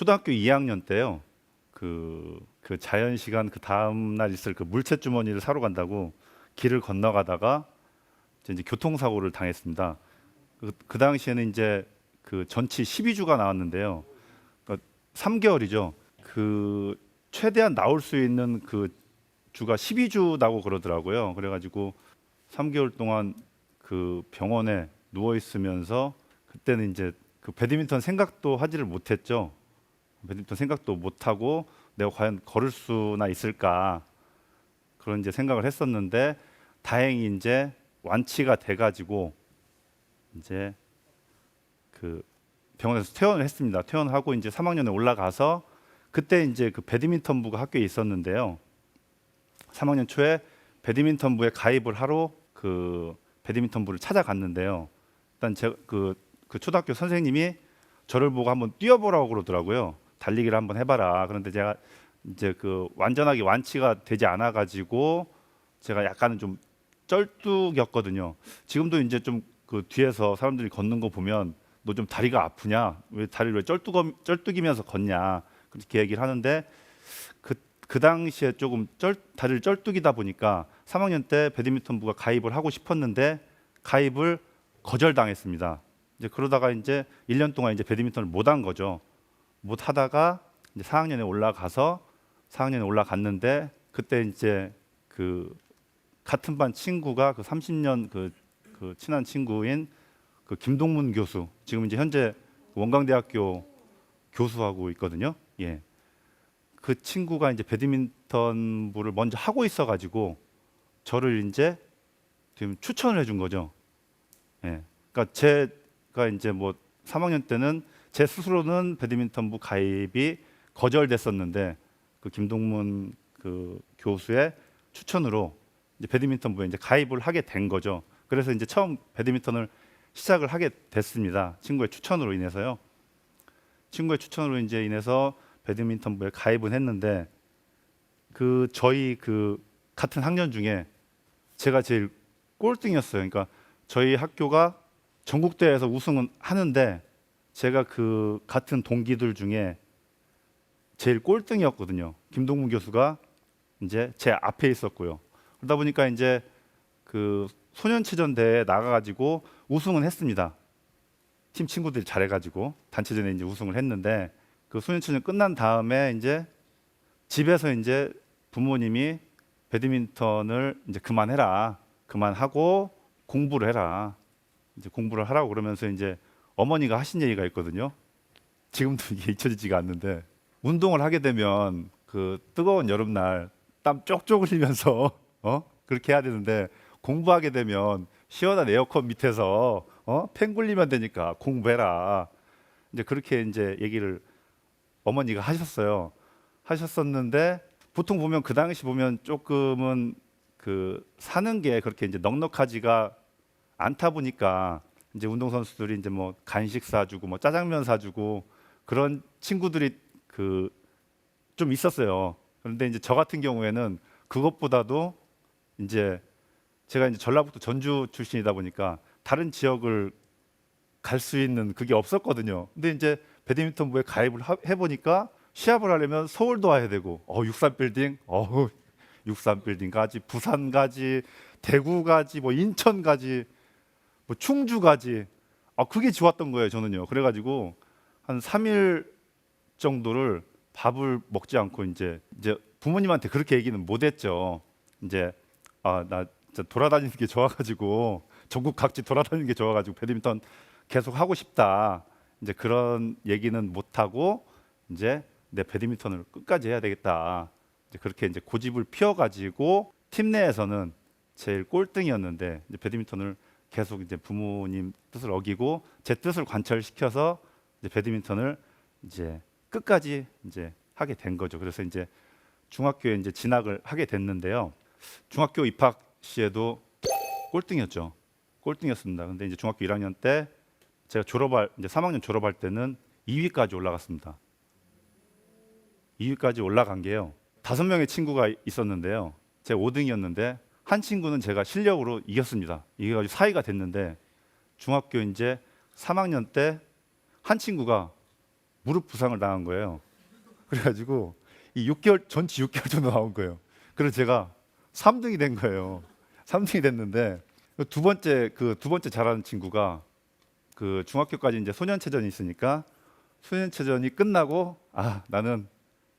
초등학교 2학년 때요. 그, 그 자연 시간 그 다음 날 있을 그 물체 주머니를 사러 간다고 길을 건너가다가 이제 교통사고를 당했습니다. 그, 그 당시에는 이제 그 전치 12주가 나왔는데요. 그러니까 3개월이죠. 그 최대한 나올 수 있는 그 주가 12주라고 그러더라고요. 그래가지고 3개월 동안 그 병원에 누워 있으면서 그때는 이제 그 배드민턴 생각도 하지를 못했죠. 배드민턴 생각도 못 하고 내가 과연 걸을 수나 있을까 그런 이제 생각을 했었는데 다행히 이제 완치가 돼가지고 이제 그 병원에서 퇴원을 했습니다. 퇴원하고 이제 3학년에 올라가서 그때 이제 그 배드민턴부가 학교에 있었는데요. 3학년 초에 배드민턴부에 가입을 하러 그 배드민턴부를 찾아갔는데요. 일단 제그 그 초등학교 선생님이 저를 보고 한번 뛰어보라고 그러더라고요. 달리기를 한번 해봐라. 그런데 제가 이제 그 완전하게 완치가 되지 않아 가지고 제가 약간은 좀 쩔뚝이었거든요. 지금도 이제 좀 그 뒤에서 사람들이 걷는 거 보면 너 좀 다리가 아프냐? 왜 다리를 왜 쩔뚝 쩔뚝이면서 걷냐? 그렇게 얘기를 하는데 그, 그 당시에 조금 쩔, 다리를 쩔뚝이다 보니까 3학년 때 배드민턴부가 가입을 하고 싶었는데 가입을 거절당했습니다. 이제 그러다가 이제 1년 동안 이제 배드민턴을 못 한 거죠. 못 하다가 이제 4학년에 올라가서 4학년에 올라갔는데 그때 이제 그 같은 반 친구가 그 30년 그, 그 친한 친구인 그 김동문 교수 지금 이제 현재 원광대학교 교수하고 있거든요. 예. 그 친구가 이제 배드민턴부를 먼저 하고 있어 가지고 저를 이제 지금 추천을 해준 거죠. 예. 그러니까 제가 이제 뭐 3학년 때는 제 스스로는 배드민턴부 가입이 거절됐었는데 그 김동문 그 교수의 추천으로 이제 배드민턴부에 이제 가입을 하게 된 거죠. 그래서 이제 처음 배드민턴을 시작을 하게 됐습니다. 친구의 추천으로 인해서요. 친구의 추천으로 이제 인해서 배드민턴부에 가입은 했는데 그 저희 그 같은 학년 중에 제가 제일 꼴등이었어요. 그러니까 저희 학교가 전국 대회에서 우승은 하는데 제가 그 같은 동기들 중에 제일 꼴등이었거든요. 김동문 교수가 이제 제 앞에 있었고요. 그러다 보니까 이제 그 소년체전 대회에 나가가지고 우승은 했습니다. 팀 친구들이 잘해가지고 단체전에 이제 우승을 했는데 그 소년체전 끝난 다음에 이제 집에서 이제 부모님이 배드민턴을 이제 그만해라, 그만하고 공부를 해라. 이제 공부를 하라고 그러면서 이제 어머니가 하신 얘기가 있거든요. 지금도 이게 잊혀지지가 않는데 운동을 하게 되면 그 뜨거운 여름날 땀 쪽쪽 흘리면서 어 그렇게 해야 되는데 공부하게 되면 시원한 에어컨 밑에서 어팬 굴리면 되니까 공부해라. 이제 그렇게 이제 얘기를 어머니가 하셨어요. 하셨었는데 보통 보면 그 당시 보면 조금은 그 사는 게 그렇게 이제 넉넉하지가 않다 보니까 이제 운동 선수들이 이제 뭐 간식 사주고 뭐 짜장면 사주고 그런 친구들이 그 좀 있었어요. 그런데 이제 저 같은 경우에는 그것보다도 이제 제가 이제 전라북도 전주 출신이다 보니까 다른 지역을 갈 수 있는 그게 없었거든요. 근데 이제 배드민턴부에 가입을 하- 해보니까 시합을 하려면 서울도 와야 되고, 어 육산 빌딩, 어 육산 빌딩 가지, 부산 가지, 대구 가지, 뭐 인천 가지, 뭐 충주 가지. 아 그게 좋았던 거예요 저는요. 그래가지고 한 3일 정도를 밥을 먹지 않고 이제 이제 부모님한테 그렇게 얘기는 못했죠. 이제 아나 진짜 돌아다니는 게 좋아가지고 전국 각지 돌아다니는 게 좋아가지고 배드민턴 계속 하고 싶다. 이제 그런 얘기는 못하고 이제 내 배드민턴을 끝까지 해야 되겠다. 이제 그렇게 이제 고집을 피워가지고 팀 내에서는 제일 꼴등이었는데 이제 배드민턴을 계속 이제 부모님 뜻을 어기고 제 뜻을 관철시켜서 이제 배드민턴을 이제 끝까지 이제 하게 된 거죠. 그래서 이제 중학교에 이제 진학을 하게 됐는데요. 중학교 입학 시에도 꼴등이었죠. 꼴등이었습니다. 근데 이제 중학교 1학년 때 제가 졸업할 이제 3학년 졸업할 때는 2위까지 올라갔습니다. 2위까지 올라간 게요. 다섯 명의 친구가 있었는데요. 제가 5등이었는데 한 친구는 제가 실력으로 이겼습니다. 이겨가지고 4위가 됐는데 중학교 이제 3학년 때 한 친구가 무릎 부상을 당한 거예요. 그래가지고 이 6개월 전치 6개월 정도 나온 거예요. 그래서 제가 3등이 된 거예요. 3등이 됐는데 두 번째 그 두 번째 잘하는 친구가 그 중학교까지 이제 소년체전이 있으니까 소년체전이 끝나고 아 나는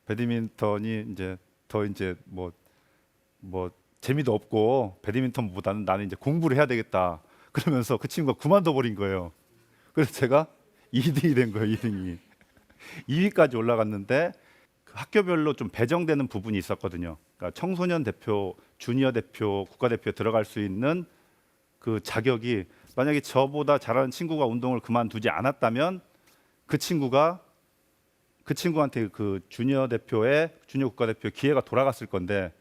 배드민턴이 이제 더 이제 뭐뭐 재미도 없고 배드민턴보다는 나는 이제 공부를 해야 되겠다 그러면서 그 친구가 그만둬 버린 거예요. 그래서 제가 2등이 된 거예요. 2등이 2위까지 올라갔는데 그 학교별로 좀 배정되는 부분이 있었거든요. 그러니까 청소년 대표, 주니어 대표, 국가 대표 들어갈 수 있는 그 자격이 만약에 저보다 잘하는 친구가 운동을 그만두지 않았다면 그 친구가 그 친구한테 그 주니어 대표의 주니어 국가 대표 기회가 돌아갔을 건데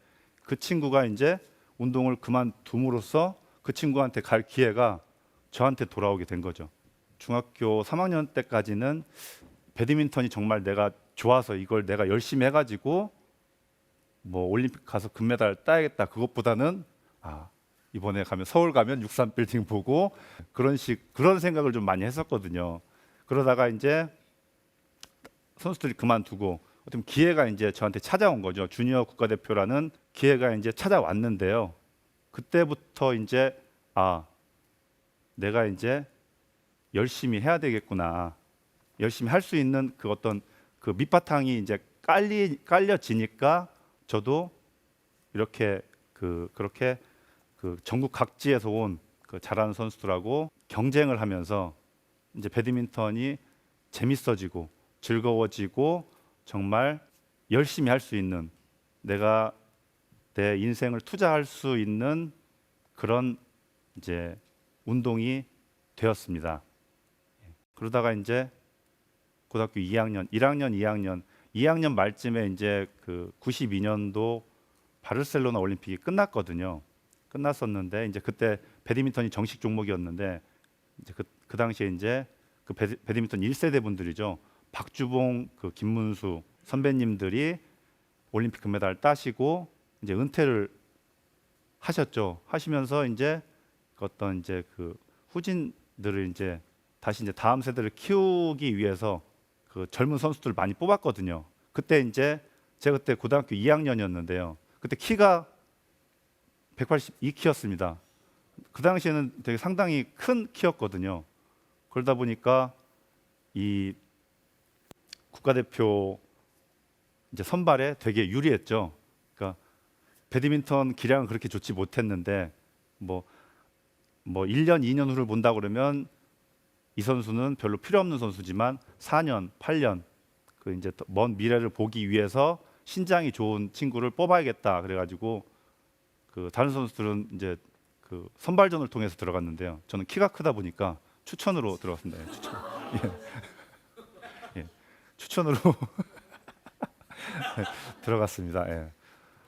그 친구가 이제 운동을 그만둠으로써 그 친구한테 갈 기회가 저한테 돌아오게 된 거죠. 중학교 3학년 때까지는 배드민턴이 정말 내가 좋아서 이걸 내가 열심히 해가지고 뭐 올림픽 가서 금메달 따야겠다 그것보다는 아 이번에 가면 서울 가면 63 빌딩 보고 그런 식 그런 생각을 좀 많이 했었거든요. 그러다가 이제 선수들이 그만두고 어떤 기회가 이제 저한테 찾아온 거죠. 주니어 국가대표라는 기회가 이제 찾아왔는데요. 그때부터 이제 아 내가 이제 열심히 해야 되겠구나. 열심히 할 수 있는 그 어떤 그 밑바탕이 이제 깔리 깔려지니까 저도 이렇게 그 그렇게 그 전국 각지에서 온 그 잘하는 선수들하고 경쟁을 하면서 이제 배드민턴이 재밌어지고 즐거워지고 정말 열심히 할 수 있는 내가 내 인생을 투자할 수 있는 그런 이제 운동이 되었습니다. 그러다가 이제 고등학교 2학년, 1학년, 2학년, 2학년 말쯤에 이제 그 92년도 바르셀로나 올림픽이 끝났거든요. 끝났었는데 이제 그때 배드민턴이 정식 종목이었는데 이제 그, 그 당시에 이제 그 배드, 배드민턴 1세대 분들이죠. 박주봉, 그 김문수 선배님들이 올림픽 금메달 따시고 이제 은퇴를 하셨죠. 하시면서 이제 그 어떤 이제 그 후진들을 이제 다시 이제 다음 세대를 키우기 위해서 그 젊은 선수들 많이 뽑았거든요. 그때 이제 제가 그때 고등학교 2학년이었는데요. 그때 키가 182키였습니다. 그 당시에는 되게 상당히 큰 키였거든요. 그러다 보니까 이 국가대표 이제 선발에 되게 유리했죠. 그러니까 배드민턴 기량은 그렇게 좋지 못했는데 뭐뭐 1년, 2년 후를 본다 그러면 이 선수는 별로 필요 없는 선수지만 4년, 8년 그 이제 더먼 미래를 보기 위해서 신장이 좋은 친구를 뽑아야겠다 그래가지고 그 다른 선수들은 이제 그 선발전을 통해서 들어갔는데요. 저는 키가 크다 보니까 추천으로 들어갔습니다. 예, 추천. 예. 예. 추천으로 들어갔습니다. 예.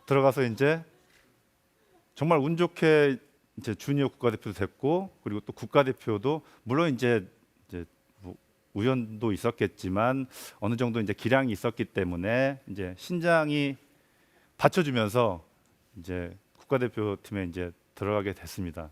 들어가서 이제 정말 운 좋게 이제 주니어 국가대표도 됐고 그리고 또 국가대표도 물론 이제 이제 뭐 우연도 있었겠지만 어느 정도 이제 기량이 있었기 때문에 이제 신장이 받쳐주면서 이제 국가대표 팀에 이제 들어가게 됐습니다.